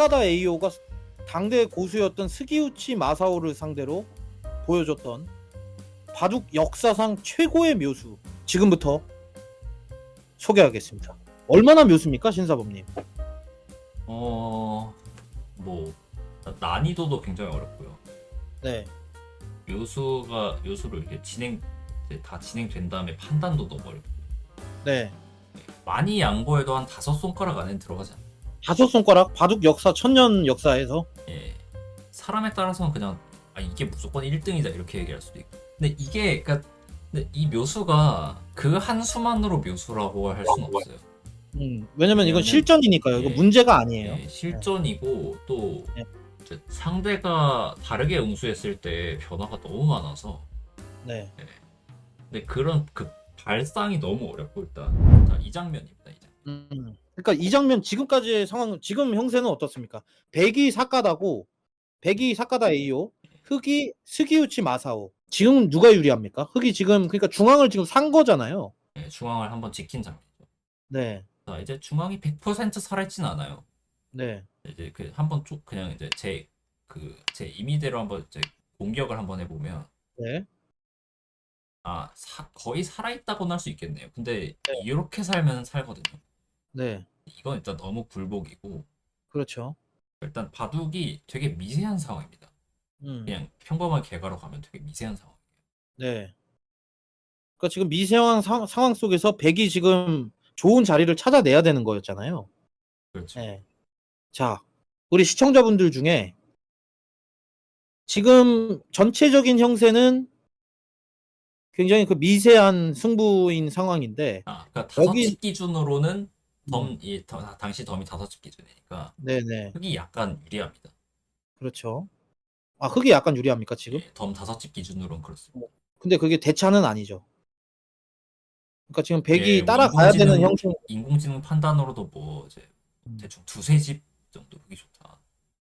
사카다 에이오가 당대 고수였던 스기우치 마사오를 상대로 보여줬던 바둑 역사상 최고의 묘수 지금부터 소개하겠습니다. 얼마나 묘수입니까 신사범님? 어, 뭐 난이도도 굉장히 어렵고요. 네, 묘수가 묘수를 이렇게 진행 다 진행된 다음에 판단도 너무 어렵고 네 많이 양보해도 한 다섯 손가락 안에 들어가지 않아요. 다섯 손가락 바둑 역사 천년 역사에서 예. 사람에 따라서는 그냥 아 이게 무조건 1등이다 이렇게 얘기할 수도 있고. 근데 이게 그러니까 근데 이 묘수가 그 한 수만으로 묘수라고 할 수는 없어요. 음, 왜냐면 이건 왜냐면- 실전이니까요. 이거 예. 문제가 아니에요. 예, 실전이고 또 네. 이제 상대가 다르게 응수했을 때 변화가 너무 많아서 네, 근데 그런 그 발상이 너무 어렵고 일단 자, 이 장면입니다. 이 장면. 음, 그러니까 이 장면 지금까지의 상황 지금 형세는 어떻습니까? 백이 사카다고 백이 사카다 에이오, 흑이 스기우치 마사오. 지금 누가 유리합니까? 흑이 지금 그러니까 중앙을 지금 산 거잖아요. 예, 중앙을 한번 지킨 장면이죠. 네, 자, 이제 중앙이 100% 살아있진 않아요. 네, 이제 그 한번 쭉 그냥 이제 제 그 제 임의대로 한번 이제 공격을 한번 해보면 네, 아 사- 거의 살아있다고는 할 수 있겠네요. 근데 이렇게 살면 살거든요. 네, 이건 일단 너무 굴복이고 그렇죠. 일단 바둑이 되게 미세한 상황입니다. 음, 그냥 평범한 개가로 가면 되게 미세한 상황. 네. 그러니까 지금 미세한 상, 상황 속에서 백이 지금 좋은 자리를 찾아내야 되는 거였잖아요. 그렇죠. 네. 자, 우리 시청자분들 중에 지금 전체적인 형세는 굉장히 그 미세한 승부인 상황인데, 아, 그러니까 다섯 여기- 집 기준으로는 덤, 음, 이 더- 당시 덤이 다섯 집 기준이니까 네네, 흑이 약간 유리합니다. 그렇죠. 아, 흑이 약간 유리합니까, 지금? 예, 덤 다섯 집 기준으로는 그렇습니다. 근데 그게 대차는 아니죠. 그러니까 지금 백이 예, 따라가야 되는 인공지능- 형세. 인공지능 판단으로도 뭐 이제 음. 대충 두세 집 정도 흑이 좋다.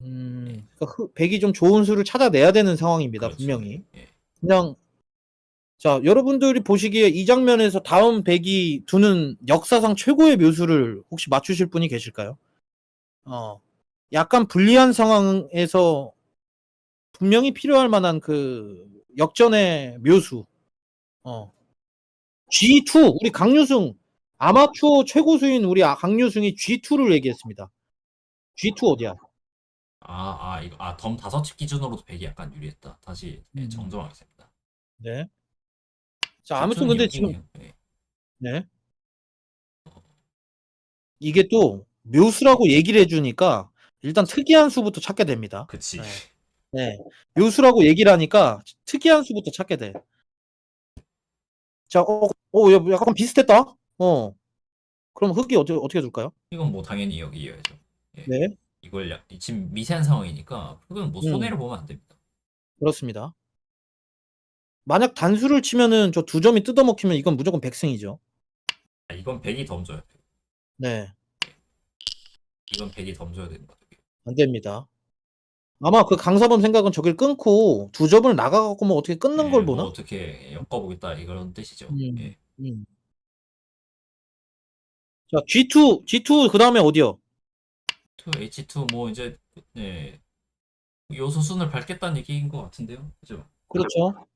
음, 그러니까 흑- 백이 좀 좋은 수를 찾아내야 되는 상황입니다, 그렇죠. 분명히. 예. 그냥 자 여러분들이 보시기에 이 장면에서 다음 백이 두는 역사상 최고의 묘수를 혹시 맞추실 분이 계실까요? 어 약간 불리한 상황에서 분명히 필요할 만한 그 역전의 묘수 어 G2 우리 강유승 아마추어 최고수인 우리 아- 강유승이 G2를 얘기했습니다. G2 어디야? 아, 아, 이거, 아, 덤 다섯 집 기준으로도 백이 약간 유리했다. 다시 예, 음. 정정하겠습니다. 네. 자 아무튼 근데 지금. 예. 네. 이게 또 묘수라고 얘기를 해주니까 일단 특이한 수부터 찾게 됩니다. 그치. 네. 네. 묘수라고 얘기를 하니까 특이한 수부터 찾게 돼. 자, 어, 어, 야, 약간 비슷했다? 어. 그럼 흑이 어떻게, 어떻게 줄까요? 이건 뭐 당연히 여기 이어야죠. 예. 네. 이걸 약, 지금 미세한 상황이니까 흑은 뭐 음. 손해를 보면 안 됩니다. 그렇습니다. 만약 단수를 치면은 저 두 점이 뜯어먹히면 이건 무조건 백승이죠. 아, 이건 백이 덤져야 돼. 네. 이건 백이 덤져야 되는. 안 됩니다. 아마 그 강사범 생각은 저길 끊고 두 점을 나가갖고 뭐 어떻게 끊는 예, 걸뭐 보나? 어떻게 엮어보겠다 이런 뜻이죠. 음. 예. 음. 자, G2, G2 그 다음에 어디요? 2 H2 뭐 이제 예. 요소 순을 밟겠다는 얘기인 것 같은데요. 그죠? 그렇죠.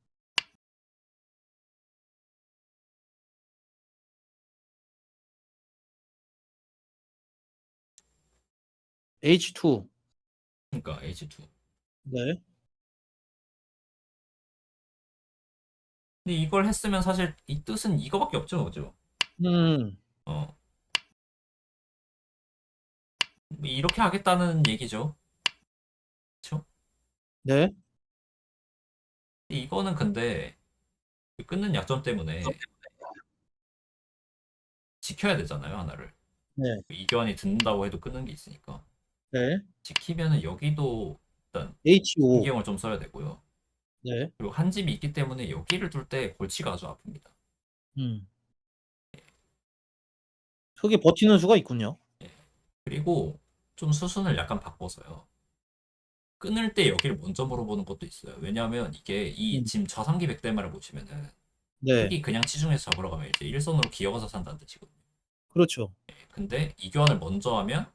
H2. 그러니까 H2. 네. 근데 이걸 했으면 사실 이 뜻은 이거밖에 없죠, 그죠? 음. 어. 뭐 이렇게 하겠다는 얘기죠. 그렇죠? 네. 이거는 근데 그 끊는 약점 때문에 지켜야 되잖아요, 하나를. 네. 이교환이 듣는다고 해도 끊는 게 있으니까. 네. 지키면은 여기도 H5. 신경을 좀 써야 되고요. 네. 그리고 한 집이 있기 때문에 여기를 둘 때 골치가 아주 아픕니다. 음. 흑이 버티는 수가 있군요. 그리고 좀 수순을 약간 바꿔서요. 끊을 때 여기를 먼저 물어보는 것도 있어요. 왜냐하면 이게 이 음. 지금 저상기 백대마를 보시면은 네. 흑이 그냥 치중해서 잡으러 가면 이제 일선으로 기어가서 산다는 뜻이거든요. 그렇죠. 근데 이교환을 먼저 하면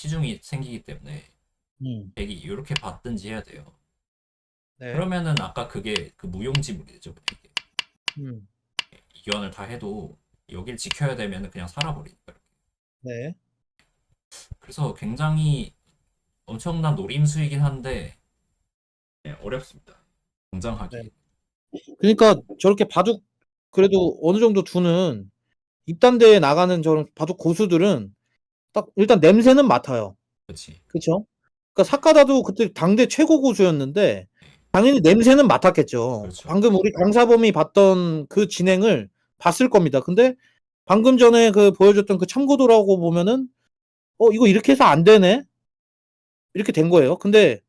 치중이 생기기 때문에 음. 백이 이렇게 받든지 해야 돼요. 네. 그러면은 아까 그게 그 무용지물이 되죠. 이게. 음. 이견을 다 해도 여길 지켜야 되면 그냥 살아버리니까. 네. 그래서 굉장히 엄청난 노림수이긴 한데 네, 어렵습니다. 굉장하게. 네. 그러니까 저렇게 바둑 그래도 어느 정도 두는 입단대에 나가는 저런 바둑 고수들은 딱 일단 냄새는 맡아요. 그렇지. 그쵸? 그러니까 사카다도 그때 당대 최고 고수였는데 당연히 냄새는 맡았겠죠. 그렇죠. 방금 우리 강사범이 봤던 그 진행을 봤을 겁니다. 근데 방금 전에 그 보여줬던 그 참고도라고 보면은 어 이거 이렇게 해서 안 되네 이렇게 된 거예요. 근데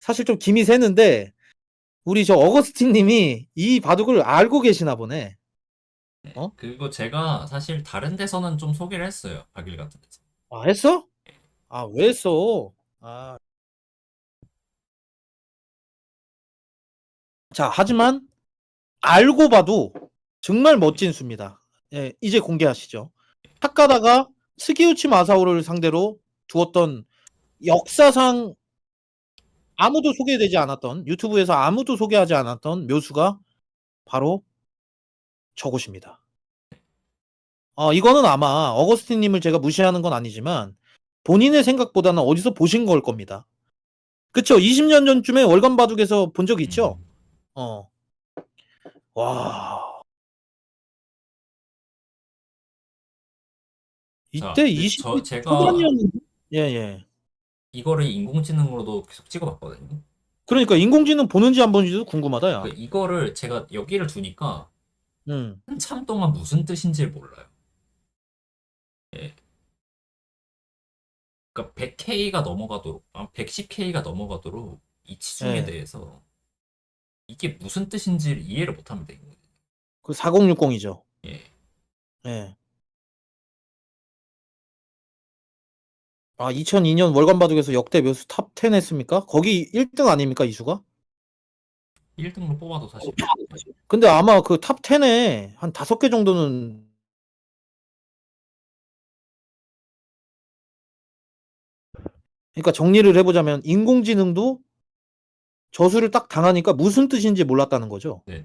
사실 좀 김이 새는데 우리 저 어거스틴 님이 이 바둑을 알고 계시나 보네. 네. 어? 그리고 제가 사실 다른 데서는 좀 소개를 했어요. 박일 같은 데서. 아 했어? 아 왜 했어? 아. 자 하지만 알고 봐도 정말 멋진 수입니다. 예, 이제 공개하시죠. 타카다가 스기우치 마사오를 상대로 두었던 역사상 아무도 소개되지 않았던 유튜브에서 아무도 소개하지 않았던 묘수가 바로 저곳입니다. 어, 이거는 아마 어거스틴님을 제가 무시하는 건 아니지만 본인의 생각보다는 어디서 보신 걸 겁니다. 그쵸? 20년 전쯤에 월간 바둑에서 본 적 있죠? 음. 어. 와. 자, 이때 근데 20 저- 제가- 초반이었는데? 예, 예. 이거를 인공지능으로도 계속 찍어봤거든요. 그러니까 인공지능 보는지 안 보는지도 궁금하다, 야. 그 이거를 제가 여기를 두니까 음. 한참 동안 무슨 뜻인지를 몰라요. 예. 그러니까 100K가 넘어가도록, 아, 110K가 넘어가도록 이 치중에 네. 대해서 이게 무슨 뜻인지를 이해를 못합니다. 이거. 그 4060이죠. 예. 예. 아, 2002년 월간 바둑에서 역대 묘수 탑 10 했습니까? 거기 1등 아닙니까, 이수가? 1등으로 뽑아도 사실 근데 아마 그 탑 10에 한 다섯 개 정도는 그러니까 정리를 해보자면 인공지능도 저수를 딱 당하니까 무슨 뜻인지 몰랐다는 거죠. 네네.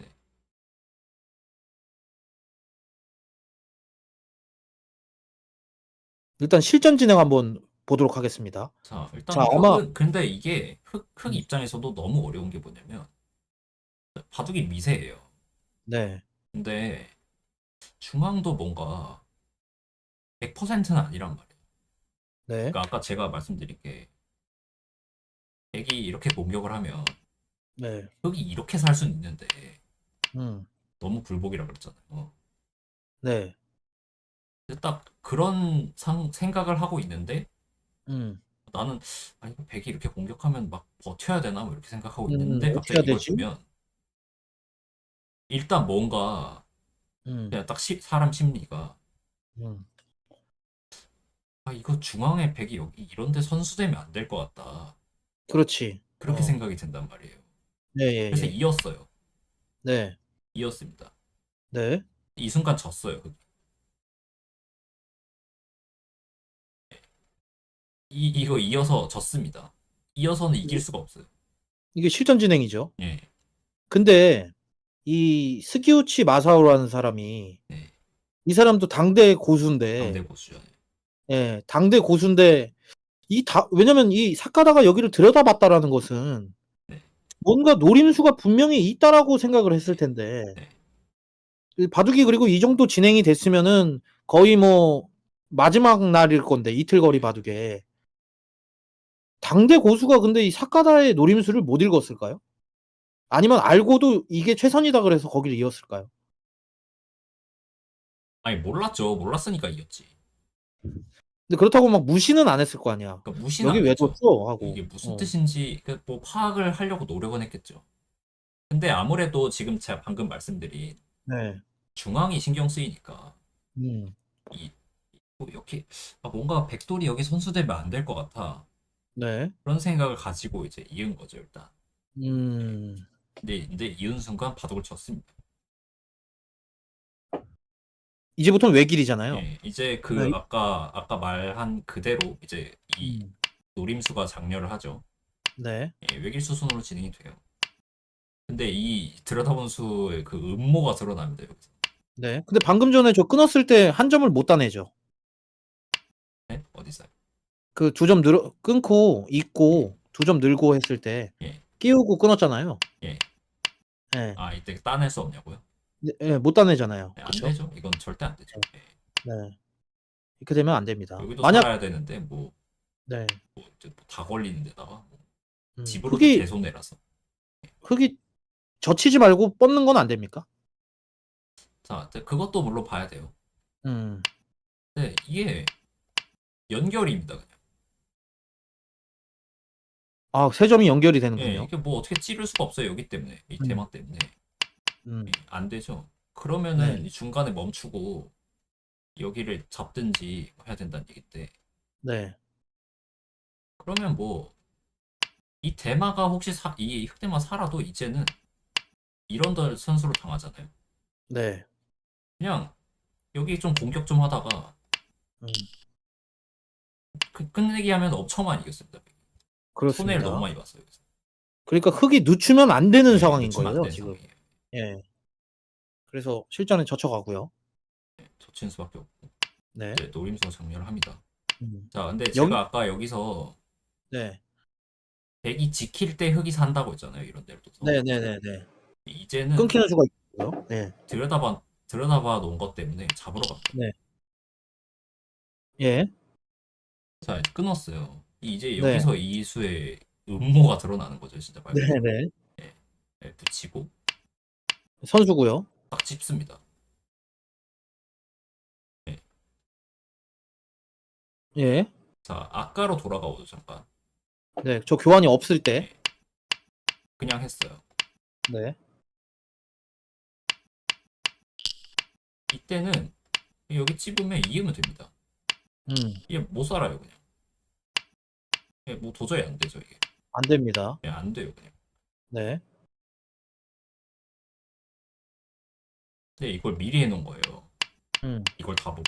일단 실전 진행 한번 보도록 하겠습니다. 자, 일단 자, 흑은 아마- 근데 이게 흑, 흑 음. 입장에서도 너무 어려운 게 뭐냐면 바둑이 미세해요. 네. 근데 중앙도 뭔가 100%는 아니란 말이에요. 네. 그러니까 아까 제가 말씀드린 게 백이 이렇게 공격을 하면 네. 흑이 이렇게 살 수는 있는데 음. 너무 굴복이라 그랬잖아요. 네. 근데 딱 그런 상, 생각을 하고 있는데 음. 나는 아 이거 백이 이렇게 공격하면 막 버텨야 되나 뭐 이렇게 생각하고 음, 있는데 어떻게 갑자기 이걸 되지? 주면 일단 뭔가 음. 그냥 딱 시- 사람 심리가 음. 아 이거 중앙에 백이 여기 이런데 선수되면 안 될 것 같다 그렇지. 그렇게 어. 생각이 든단 말이에요. 네, 예, 그래서 예. 이었어요. 네. 이었습니다. 네. 이 순간 졌어요. 이 이거 이어서 졌습니다. 이어서는 이길 수가 없어요. 이게 실전 진행이죠. 예. 근데 이 스기우치 마사오라는 사람이 네. 이 사람도 당대 고수인데 상대 고수죠. 예, 당대 고수인데 이 다 왜냐면 이 사카다가 여기를 들여다봤다라는 것은 네. 뭔가 노림수가 분명히 있다라고 생각을 했을 텐데 네. 이 바둑이 그리고 이 정도 진행이 됐으면은 거의 뭐 마지막 날일 건데 이틀 거리 바둑에 당대 고수가 근데 이 사카다의 노림수를 못 읽었을까요? 아니면 알고도 이게 최선이다 그래서 거기를 이었을까요? 아니 몰랐죠. 몰랐으니까 이겼지. 근데 그렇다고 막 무시는 안 했을 거 아니야. 그러니까 무시는 여기 안 왜 했죠. 뒀어? 하고. 이게 무슨 어. 뜻인지 그뭐 파악을 하려고 노력은 했겠죠. 근데 아무래도 지금 제가 방금 말씀드린 네. 중앙이 신경 쓰이니까 음. 뭐 이렇게 아, 뭔가 백돌이 여기 선수되면 안 될 것 같아. 네. 그런 생각을 가지고 이제 이은 거죠 일단. 음. 근데 근데 이은 순간 바둑을 쳤습니다. 이제부터는 외길이잖아요. 예, 이제 그 네. 아까 아까 말한 그대로 이제 이 음. 노림수가 장렬을 하죠. 네. 예, 외길 수순으로 진행이 돼요. 근데 이 들여다본 수의 그 음모가 드러납니다 여기서. 네. 근데 방금 전에 저 끊었을 때 한 점을 못 따내죠. 네? 어디서요? 그두 점늘 끊고 잊고 두 점 늘고 했을 때 예. 끼우고 끊었잖아요. 예. 네. 아 이때 따낼 수 없냐고요? 네, 네, 못 따내잖아요. 네, 안 그렇죠? 되죠. 이건 절대 안 되죠. 예. 네. 이렇게 되면 안 됩니다. 여기도 만약 살아야 되는데 뭐, 네. 뭐 이제 뭐다 걸리는 데다가 뭐 음, 집으로 흙이 개손해라서. 흙이 젖히지 말고 뻗는 건 안 됩니까? 자, 근데 그것도 물론 봐야 돼요. 음. 근데 이게 연결입니다 그냥. 아, 세 점이 연결이 예, 되는군요. 이게 뭐 어떻게 찌를 수가 없어요 여기 때문에 이 음. 대막 때문에 음. 예, 안 되죠. 그러면은 네. 이 중간에 멈추고 여기를 잡든지 해야 된다는 얘기인데 네. 그러면 뭐 이 대마가 혹시 사, 이 흑대마 살아도 이제는 이런 덜 선수로 당하잖아요. 네. 그냥 여기 좀 공격 좀 하다가 음. 그 끝내기 하면 엄청만 이겼습니다. 그렇습니다. 손해를 너무 많이 봤어요. 여기서. 그러니까 흙이 늦추면 안 되는 네, 상황인 놓치면 안 거예요, 되는 지금. 상황이에요. 예. 그래서 실전에 젖혀가고요. 네, 젖힌 수밖에 없고 네. 이제 노림수가 정렬을 합니다. 음. 자, 근데 여기- 제가 아까 여기서 네. 백이 지킬 때 흙이 산다고 했잖아요. 이런 데를 둬서. 네, 네, 네, 네. 이제는 끊기는 수가 있고요. 네. 들여다봐 들여다봐 놓은 것 때문에 잡으러 갑니다. 예. 자, 끊었어요. 이제 네. 여기서 이 수의 음모가 드러나는 거죠, 진짜 말 네, 그대로. 네. 네, 붙이고 선수고요. 딱 찝습니다. 예. 자, 아까로 돌아가오죠, 잠깐. 네. 저 교환이 없을 때. 그냥 했어요. 네. 이때는 여기 찝으면 이으면 됩니다. 음. 이게 못 살아요, 그냥. 예, 뭐 도저히 안 되죠, 이게. 안 됩니다. 예, 안 돼요, 그냥. 네. 근데 이걸 미리 해놓은 거예요. 음. 이걸 다 보고.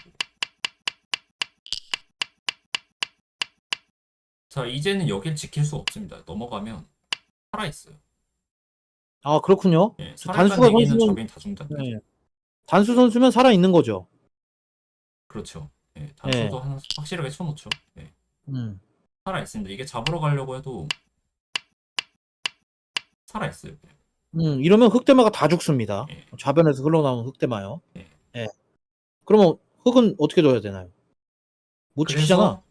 자, 이제는 여길 지킬 수 없습니다. 넘어가면 살아있어요. 아, 그렇군요. 예, 살아있다는 단수가 얘기는 선수는- 적인 다 거죠. 네. 단수 선수면 살아 있는 거죠. 그렇죠. 예, 단수도 하나 확실하게 쳐놓죠. 예, 음. 살아있습니다. 이게 잡으러 가려고 해도 살아있어요. 그냥. 음, 이러면 흑대마가 다 죽습니다. 예. 좌변에서 흘러나오는 흑대마요. 예. 예. 그러면 흑은 어떻게 둬야 되나요? 못 지키잖아.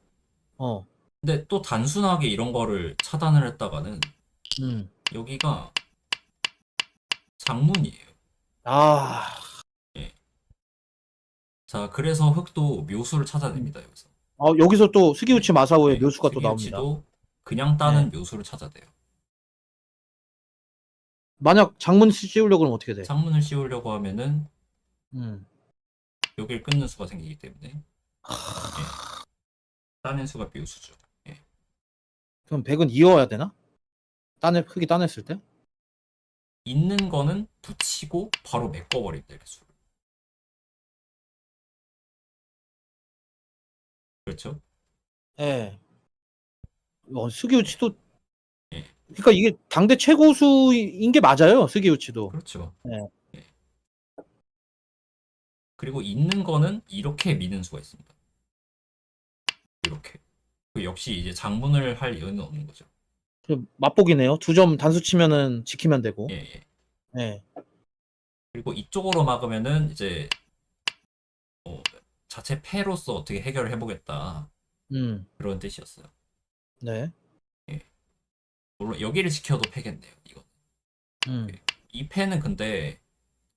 어. 근데 또 단순하게 이런 거를 차단을 했다가는 음. 여기가 장문이에요. 아, 자, 그래서 흑도 묘수를 찾아냅니다. 여기서. 아, 여기서 또 스기우치 마사오의 네, 묘수가 또 나옵니다. 스기우치도 그냥 따는 묘수를 찾아내요. 만약 장문 씌우려고 그러면 어떻게 돼? 창문을 씌우려고 하면은 음. 여길 끊는 수가 생기기 때문에 예. 따는 수가 묘수죠. 그럼 백은 이어야 되나? 따내 흑이 따냈을 때? 있는 거는 붙이고 바로. 이렇게 수를. 그렇죠? 예. 어, 스기우치도 예. 그러니까 이게 당대 최고수인 게 맞아요. 스기우치도. 그렇죠. 네. 예. 그리고 있는 거는 이렇게 미는 수가 있습니다. 이렇게. 그 역시 이제 장문을 할 이유는 없는 거죠. 그 맛보기네요. 두 점 단수 치면은 지키면 되고. 예, 예. 예. 그리고 이쪽으로 막으면은 이제 어, 자체 패로서 어떻게 해결을 해보겠다 음. 그런 뜻이었어요. 네. 물론 여기를 지켜도 패겠네요. 이거 음. 이 패는 근데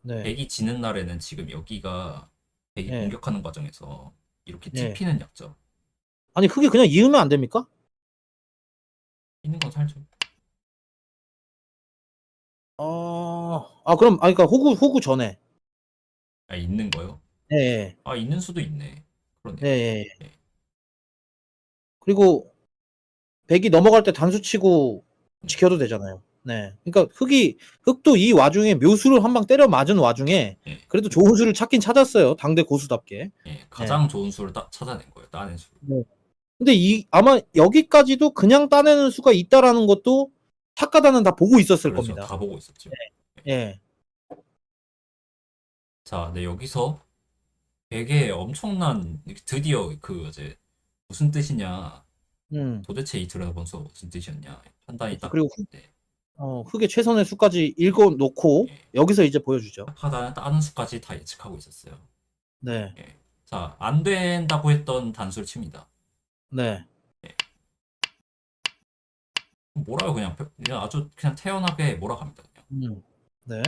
네. 백이 지는 날에는 지금 여기가 백이 네. 공격하는 과정에서 이렇게 네. 찝히는 약점 아니 흑이 그냥 이으면 안 됩니까? 있는 건 살죠. 어. 아 그럼 아 그러니까 호구 호구 전에. 아 있는 거요? 예. 예. 아 있는 수도 있네. 그러네. 예. 예. 네. 그리고 백이 넘어갈 때 단수 치고 지켜도 되잖아요. 네. 그러니까 흑이 흑도 이 와중에 묘수를 한 방 때려 맞은 와중에 예. 그래도 좋은 수를 찾긴 찾았어요. 당대 고수답게. 예, 가장 좋은 수를 딱 찾아낸 거예요. 따낸 수. 근데 이 아마 여기까지도 그냥 따내는 수가 있다라는 것도 탁가다는 다 보고 있었을 그래서 겁니다. 다 보고 있었죠. 예. 자, 네 여기서 되게 엄청난 드디어 그 이제 무슨 뜻이냐 음. 도대체 이 드라곤 수가 무슨 뜻이었냐 판단이 딱 그리고 흑, 네. 어, 흑의 최선의 수까지 읽어 놓고 예. 여기서 이제 보여주죠. 하다는 수까지 다 예측하고 있었어요. 네. 자, 안 된다고 했던 단수를 칩니다. 네. 뭐라요 그냥 그냥 아주 그냥 태연하게 몰아갑니다 그냥. 음. 네.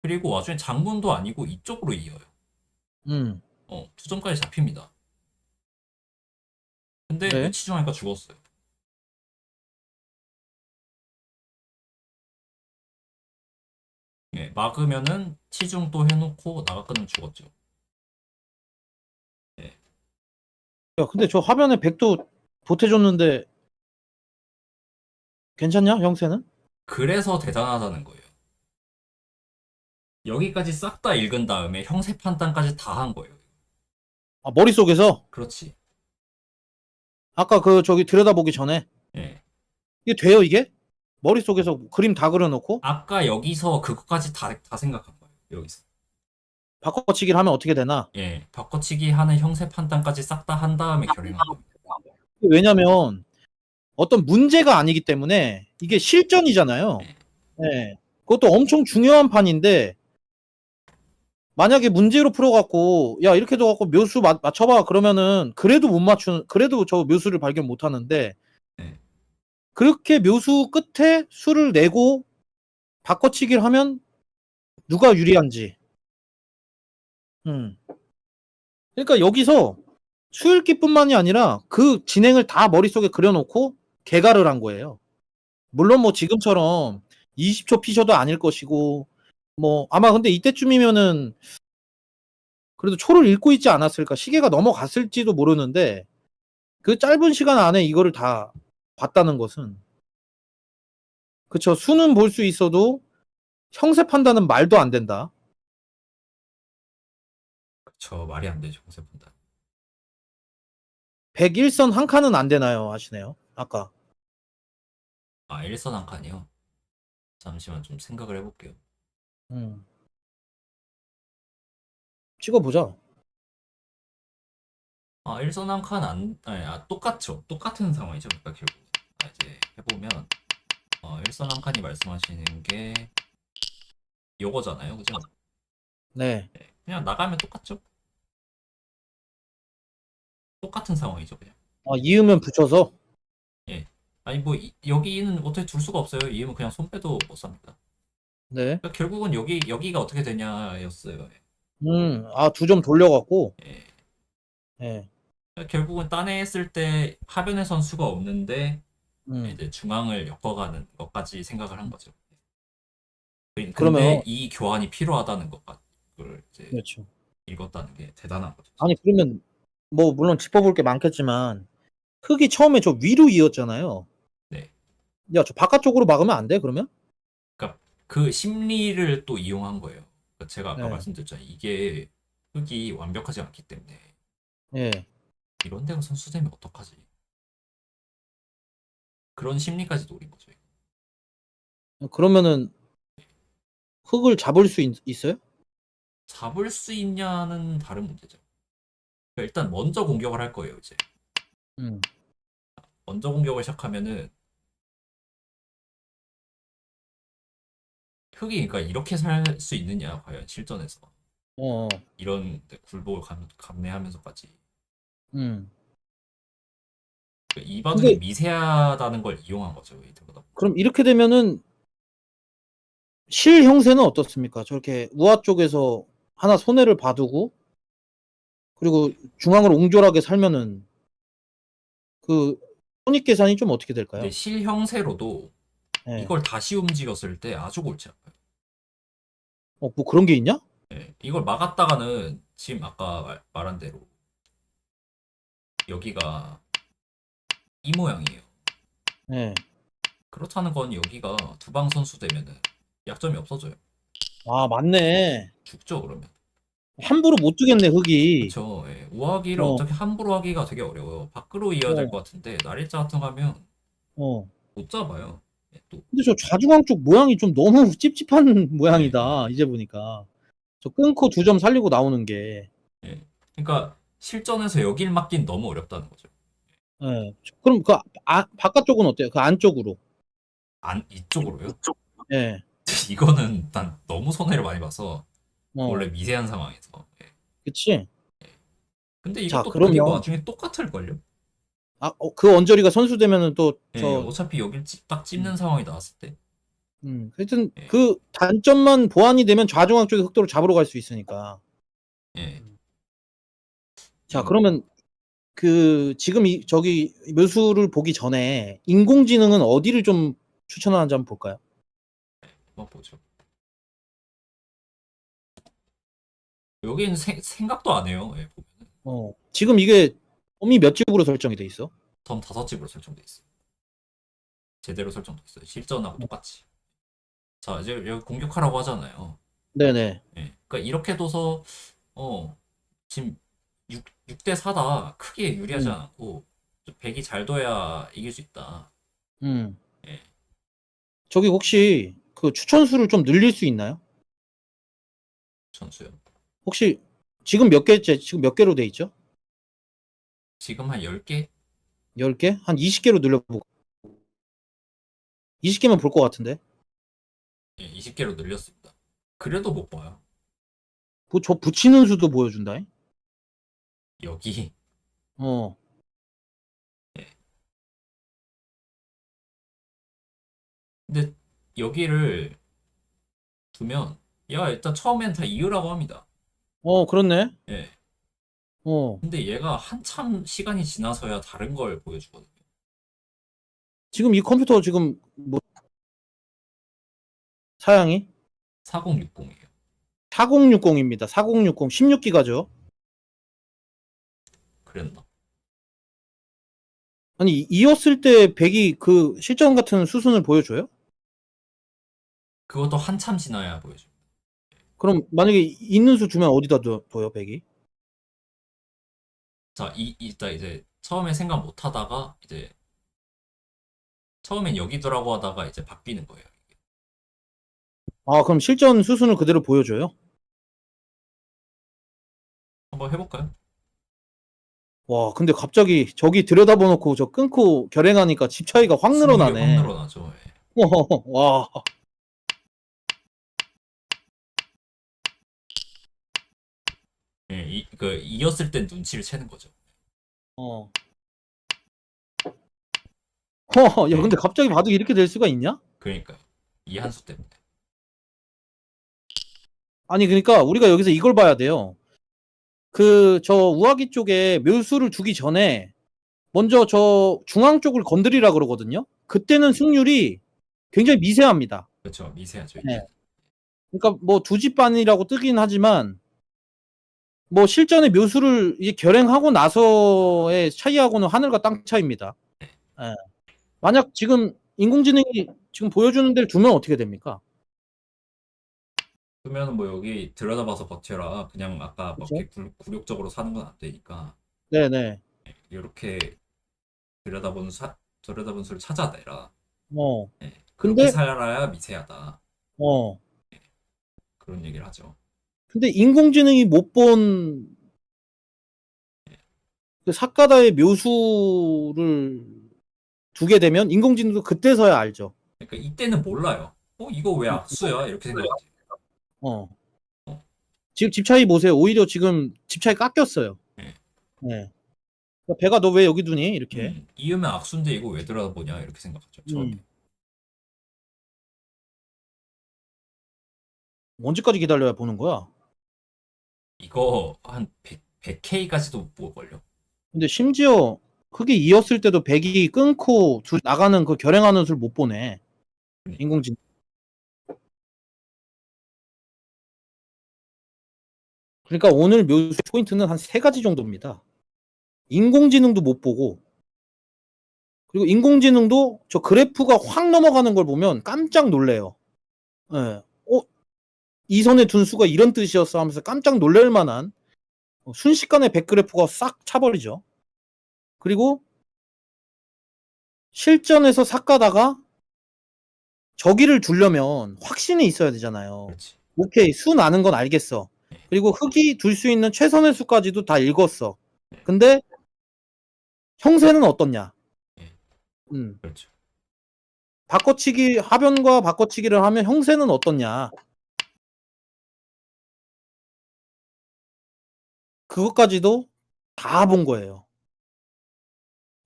그리고 와중에 장군도 아니고 이쪽으로 이어요. 음. 어, 두 점까지 잡힙니다. 근데 네. 치중하니까 죽었어요. 예, 막으면은 치중 또 해놓고 나가 끊으면 죽었죠. 야, 근데 저 화면에 백도 보태줬는데 괜찮냐, 형세는? 그래서 대단하다는 거예요. 여기까지 싹 다 읽은 다음에 형세 판단까지 다 한 거예요. 아, 머릿속에서 그렇지. 아까 그 저기 들여다보기 전에 예. 이게 돼요, 이게? 머릿속에서 그림 다 그려놓고 아까 여기서 그것까지 다, 다 생각한 거예요. 여기서. 바꿔치기를 하면 어떻게 되나? 예. 바꿔치기 하는 형세 판단까지 싹 다 한 다음에 결행한 겁니다. 왜냐면 어떤 문제가 아니기 때문에 이게 실전이잖아요. 네. 그것도 엄청 중요한 판인데 만약에 문제로 풀어갖고 야 이렇게 둬갖고 묘수 맞, 맞춰봐 그러면은 그래도 못 맞추는 그래도 저 묘수를 발견 못 하는데 네. 그렇게 묘수 끝에 수를 내고 바꿔치기를 하면 누가 유리한지 음 그러니까 여기서 수읽기뿐만이 아니라 그 진행을 다 머릿속에 그려놓고 개가를 한 거예요. 물론 뭐 지금처럼 20초 피셔도 아닐 것이고 뭐 아마 근데 이때쯤이면은 그래도 초를 읽고 있지 않았을까 시계가 넘어갔을지도 모르는데 그 짧은 시간 안에 이거를 다 봤다는 것은 그쵸 수는 볼 수 있어도 형세 판단은 말도 안 된다. 저 말이 안 되죠. 형세 판단. 101선 한 칸은 안 되나요 하시네요. 아까 아, 일선 한 칸이요? 잠시만 좀 생각을 해볼게요. 음. 찍어보자. 아, 일선 한 칸 안, 아니, 아, 똑같죠. 똑같은 상황이죠. 그러니까 결국. 아, 이제 해보면, 어, 일선 한 칸이 말씀하시는 게, 요거잖아요. 그죠? 네. 네, 그냥 나가면 똑같죠. 똑같은 상황이죠, 그냥. 아, 이으면 붙여서 아니, 뭐, 이- 여기는 어떻게 둘 수가 없어요. 이으면 그냥 손 빼도 못 삽니다. 네. 그러니까 결국은 여기, 여기가 어떻게 되냐였어요. 음, 아, 두 점 돌려갖고, 예. 예. 그러니까 결국은 따냈을 때 하변에선 수가 없는데, 음, 이제 중앙을 엮어가는 것까지 생각을 한 거죠. 근데 그러면- 이 교환이 필요하다는 것을 이제 그렇죠. 읽었다는 게 대단한 거죠. 아니, 그러면, 뭐, 물론 짚어볼 게 많겠지만, 흙이 처음에 저 위로 이었잖아요. 네. 야, 저 바깥쪽으로 막으면 안 돼, 그러면? 그 심리를 또 이용한 거예요. 그러니까 제가 아까 네. 말씀드렸잖아요. 이게 흙이 완벽하지 않기 때문에 예. 이런 데가 선수되면 어떡하지? 그런 심리까지 노린 거죠. 그러면은, 흙을 잡을 수 있, 있어요? 잡을 수 있냐는 다른 문제죠. 그러니까 일단 먼저 공격을 할 거예요. 이제 음, 먼저 공격을 시작하면은 흙이 그러니까 이렇게 살 수 있느냐 과연 실전에서 어, 이런 굴복을 감, 감내하면서까지 음. 그러니까 이 바둑이 근데- 미세하다는 걸 이용한 거죠 이 드보다 그럼 이렇게 되면은, 실 형세는 어떻습니까? 저렇게 우아 쪽에서 하나 손해를 봐두고, 그리고 중앙을 옹졸하게 살면은, 그, 손익 계산이 좀 어떻게 될까요? 근데 실 형세로도 예. 이걸 다시 움직였을 때 아주 골치 아파요 어, 뭐 그런 게 있냐? 예, 이걸 막았다가는 지금 아까 말, 말한 대로 여기가 이 모양이에요 예. 그렇다는 건 여기가 두방 선수 되면은 약점이 없어져요. 아, 맞네. 죽죠 그러면. 함부로 못 두겠네, 흑이. 그렇죠. 예. 우하기를 어. 어. 떻게 함부로 하기가 되게 어려워요. 밖으로 이어야 될 어. 것 같은데 날일자 같은 거 하면 어. 못 잡아요. 예, 또 근데 저 좌중앙 쪽 모양이 좀 너무 찝찝한 모양이다. 이제 보니까. 저 끊고 두 점 살리고 나오는 게. 그러니까 실전에서 여길 막긴 너무 어렵다는 거죠. 예. 그럼 그 아, 바깥쪽은 어때요? 그 안쪽으로. 안 이쪽으로요? 예. 이거는 난 너무 손해를 많이 봐서 어. 원래 미세한 상황에서. 예. 그치? 근데 자, 이것도 그러면- 그리고 나중에 똑같을 걸요. 아, 어, 그 언저리가 선수 되면은 또, 예, 저, 어차피 여길 찝- 딱 찝는 상황이 나왔을 때 음, 하여튼 예. 그 단점만 보완이 되면 좌중앙 쪽에 흑도를 잡으러 갈 수 있으니까. 예. 자, 음. 그러면 그 지금 이 저기 묘수를 보기 전에 인공지능은 어디를 좀 추천하는지 한번 볼까요? 한번 보죠. 여기는 생- 생각도 안 해요. 예, 보면은 어. 지금 이게 범위 몇 집으로 설정이 돼 있어? 덤 다섯 집으로 설정돼 있어요. 제대로 설정돼 있어요. 실전하고 똑같이. 자, 이제 여기 공격하라고 하잖아요. 네네. 예. 그러니까 이렇게 둬서 어 지금 6, 6대 4다 크게 유리하지 음. 않고 좀 백이 잘 둬야 이길 수 있다. 음. 예. 저기 혹시 그 추천수를 좀 늘릴 수 있나요? 선수요. 혹시 지금 몇 개째? 지금 몇 개로 돼 있죠? 지금 한 10개? 10개? 한 20개로 늘려보고. 20개만 볼것 같은데. 예, 20개로 늘렸습니다. 그래도 못 봐요. 그, 저 붙이는 수도 보여준다. 여기 어. 근데 여기를 두면 야 일단 처음엔 다 이으라고 합니다. 어, 그렇네. 예. 어. 근데 얘가 한참 시간이 지나서야 다른 걸 보여주거든요. 지금 이 컴퓨터 지금 뭐 사양이 4060이에요. 4060입니다. 4060 16기가죠. 그랬나? 아니 이었을 때 100이 그 실전 같은 수순을 보여줘요? 그것도 한참 지나야 보여줘. 그럼 만약에 있는 수 주면 어디다 둬- 둬요 100이? 자, 이 이따 이제 처음에 생각 못 하다가 이제 처음엔 여기더라고 하다가 이제 바뀌는 거예요. 아 그럼 실전 수순을 그대로 보여줘요? 한번 해볼까요? 와 근데 갑자기 저기 들여다보놓고 저 끊고 결행하니까 집 차이가 확 늘어나네. 확 늘어나죠. 예. 와. 예, 이, 그 이었을 땐 눈치를 채는 거죠. 어. 허, 야 근데 갑자기 바둑이 이렇게 될 수가 있냐? 그러니까요. 이한 수 때문에. 아니 그러니까 우리가 여기서 이걸 봐야 돼요. 그 저 우아기 쪽에 묘수를 두기 전에 먼저 저 중앙 쪽을 건드리라 그러거든요. 그때는 승률이 굉장히 미세합니다. 그렇죠. 미세하죠. 네. 그러니까 뭐 두 집 반이라고 뜨긴 하지만 뭐 실전의 묘수를 이제 결행하고 나서의 차이하고는 하늘과 땅 차이입니다. 예. 만약 지금 인공지능이 지금 보여주는 데를 두면 어떻게 됩니까? 그러면 뭐 여기 들여다봐서 버텨라. 그냥 아까 막 그죠? 이렇게 굴- 굴욕적으로 사는 건 안 되니까 네네. 이렇게 들여다보는 사, 들여다보는 수를 찾아내라. 어. 예. 근데 그렇게 살아야 미세하다. 어. 그런 얘기를 하죠. 근데 인공지능이 못 본 그 사카다의 묘수를 두게 되면 인공지능도 그때서야 알죠. 그러니까 이때는 몰라요. 어 이거 왜 악수야? 이렇게 생각하지. 어. 지금 집 차이 보세요. 오히려 지금 집 차이 깎였어요. 네. 네. 그러니까 배가 너 왜 여기 두니? 이렇게. 음, 이으면 악수인데 이거 왜 들여다보냐 이렇게 생각하죠. 처음에. 음. 언제까지 기다려야 보는 거야? 이거 한 100, 100K까지도 못 걸려. 근데 심지어 흑이 이었을 때도 백이 끊고 두- 나가는 그 결행하는 수를 못 보네. 인공지능. 그러니까 오늘 묘수 포인트는 한 세 가지 정도입니다. 인공지능도 못 보고 그리고 인공지능도 저 그래프가 확 넘어가는 걸 보면 깜짝 놀래요. 예. 어, 이 선에 둔 수가 이런 뜻이었어 하면서 깜짝 놀랄 만한 어, 순식간에 100그래프가 싹 차버리죠. 그리고 실전에서 삭가다가 저기를 두려면 확신이 있어야 되잖아요. 그렇지. 오케이 수 나는 건 알겠어. 그리고 흙이 둘 수 있는 최선의 수까지도 다 읽었어. 근데 형세는 어떻냐? 음, 그렇죠. 바꿔치기 하변과 바꿔치기를 하면 형세는 어떻냐? 그것까지도 다 본 거예요.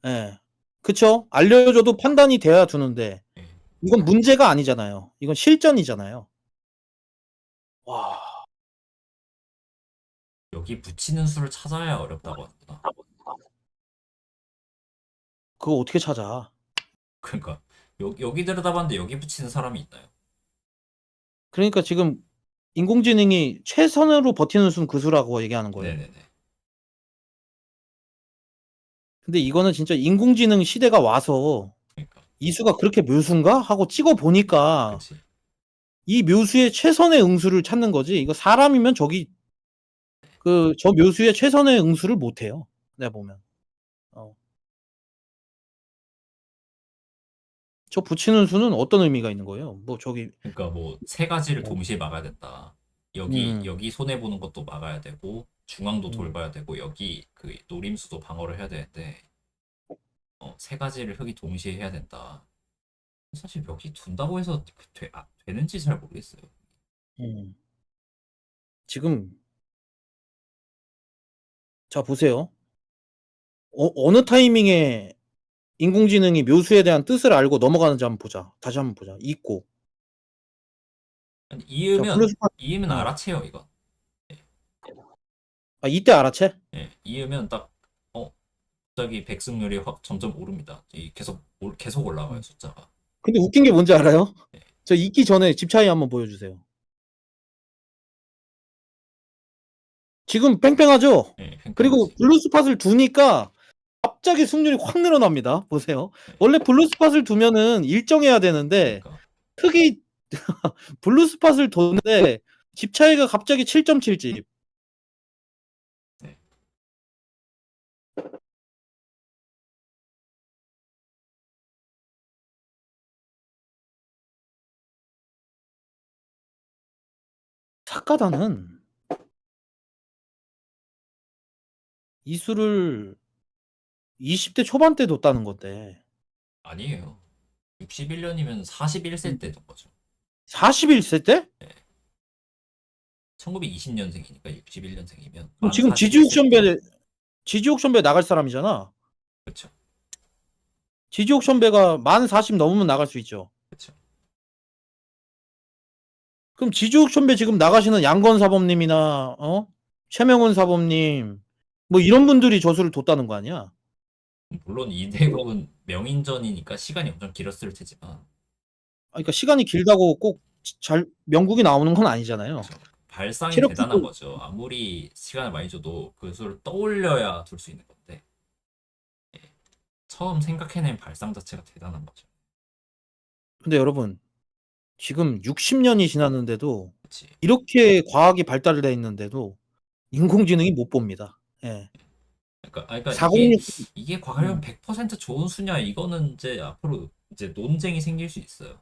예. 그쵸? 알려줘도 판단이 돼야 두는데, 예. 이건 문제가 아니잖아요. 이건 실전이잖아요. 와, 여기 붙이는 수를 찾아야 어렵다고 하구나. 그거 어떻게 찾아? 그러니까 여, 여기 들여다봤는데 여기 붙이는 사람이 있나요? 그러니까 지금 인공지능이 최선으로 버티는 수는 그 수라고 얘기하는 거예요. 네네네. 근데 이거는 진짜 인공지능 시대가 와서 그러니까 이 수가 그렇게 묘수인가? 하고 찍어 보니까. 이 묘수의 최선의 응수를 찾는 거지. 이거 사람이면 저기 그 저 묘수의 최선의 응수를 못 해요. 내가 보면. 어. 저 붙이는 수는 어떤 의미가 있는 거예요? 뭐 저기 그러니까 뭐 세 가지를 동시에 막아야 된다. 여기 음. 여기 손해 보는 것도 막아야 되고 중앙도 음. 돌봐야 되고 여기 그 노림수도 방어를 해야 되는데 어, 세 가지를 흙이 동시에 해야 된다. 사실 여기 둔다고 해서 그 되, 아, 되는지 잘 모르겠어요. 음. 지금 자 보세요. 어, 어느 타이밍에 인공지능이 묘수에 대한 뜻을 알고 넘어가는지 한번 보자. 다시 한번 보자. 아니, 자, 이으면 이으면 어. 알아채요 이거. 아 이때 알아채? 예, 이으면 딱 어, 갑자기 백승률이 확 점점 오릅니다. 이 계속 올- 계속 올라가요 음. 숫자가. 근데 웃긴 게 뭔지 알아요? 네. 저 읽기 전에 집 차이 한번 보여주세요. 지금 뺑뺑하죠? 예, 그리고 팽팽하지. 블루스팟을 두니까 갑자기 승률이 확 늘어납니다. 보세요. 네. 원래 블루스팟을 두면은 일정해야 되는데 그러니까 흙이 블루스팟을 뒀는데 집 차이가 갑자기 7.7집. 네. 사카다는 이 수를 20대 초반 때 뒀다는 건데 아니에요. 61년이면 41세 때된 거죠. 41세 때? 1920년생이니까 61년생이면 그럼 지금 지지옥 선배 지지옥 선배 나갈 사람이잖아. 그렇죠. 지지옥 선배가 만 40 넘으면 나갈 수 있죠. 그렇죠. 그럼 지지옥 선배 지금 나가시는 양건 사범님이나 어 최명훈 사범님 뭐 이런 분들이 저수를 뒀다는 거 아니야? 물론 이 대국은 명인전이니까 시간이 엄청 길었을 테지만 아, 그러니까 시간이 길다고 꼭 잘 명국이 나오는 건 아니잖아요. 그렇죠. 발상이 체력 대단한 거죠. 아무리 시간을 많이 줘도 그 수를 떠올려야 둘 수 있는 건데 예. 처음 생각해낸 발상 자체가 대단한 거죠. 근데 여러분 지금 60년이 지났는데도 그렇지. 이렇게 과학이 발달돼 있는데도 인공지능이 못 봅니다. 예. 그러니까, 아, 그러니까 406 이게, 이게 과연 음. 100% 좋은 수냐 이거는 이제 앞으로 이제 논쟁이 생길 수 있어요.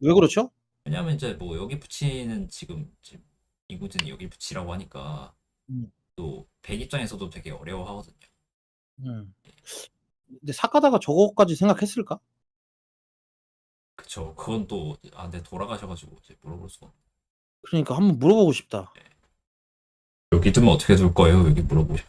왜 그렇죠? 왜냐하면 이제 뭐 여기 붙이는 지금 지금 인공지능 여기 붙이라고 하니까 음. 또백 입장에서도 되게 어려워하거든요. 음. 근데 사카다가 저거까지 생각했을까? 그쵸. 그건 또 아, 근데 돌아가셔가지고 이제 물어볼 수가. 없- 그러니까 한번 물어보고 싶다. 여기 두면 어떻게 둘 거예요? 여기 물어보고 싶.